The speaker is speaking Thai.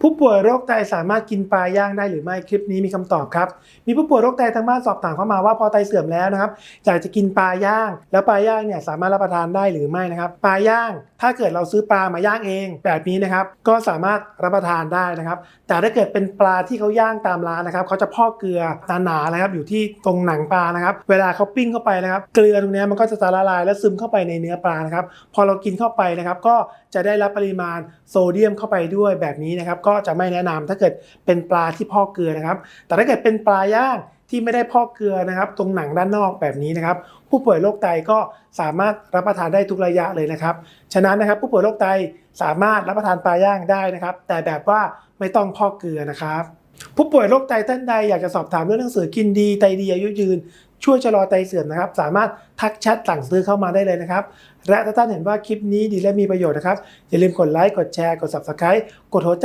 ผู้ป่วยโรคไตสามารถกินปลาย่างได้หรือไม่คลิปนี้มีคำตอบครับ มีผู้ป่วยโรคไตทางบ้านสอบถามเข้ามาว่าพอไตเสื่อมแล้วนะครับอยากจะกินปลาย่าง แล้วปลาย่างเนี่ยสามารถรับประทานได้หรือไม่นะครับปลาย่าง ถ้าเกิดเราซื้อปลามาย่างเองแบบนี้นะครับก็สามารถรับประทานได้นะครับแต่ถ้าเกิดเป็นปลาที่เขาย่างตามร้านนะครับเขาจะพอกเกลือหนาๆนะครับอยู่ที่ตรงหนังปลานะครับเวลาเขาปิ้งเข้าไปนะครับเกลือตรงนี้มันก็จะละลายและซึมเข้าไปในเนื้อปลานะครับพอเรากินเข้าไปนะครับก็จะได้รับปริมาณโซเดียมเข้าไปด้วยแบบนี้นะครับก็จะไม่แนะนำถ้าเกิดเป็นปลาที่พอกเกลือนะครับ แต่ถ้าเกิดเป็นปลาย่างที่ไม่ได้พอกเกลือนะครับ ตรงหนังด้านนอกแบบนี้นะครับ ผู้ป่วยโรคไตก็สามารถรับประทานได้ทุกระยะเลยนะครับ ฉะนั้นนะครับผู้ป่วยโรคไตสามารถรับประทานปลาย่างได้นะครับ แต่แบบว่าไม่ต้องพอกเกลือนะครับ ผู้ป่วยโรคไตท่านใดอยากจะสอบถามเรื่องหนังสือกินดีไตดีอายุยืน ช่วยชะลอไตเสื่อมนะครับ สามารถทักแชทสั่งซื้อเข้ามาได้เลยนะครับ และถ้าท่านเห็นว่าคลิปนี้ดีและมีประโยชน์นะครับอย่าลืมกดไลค์กดแชร์กด subscribe กดหัวใจ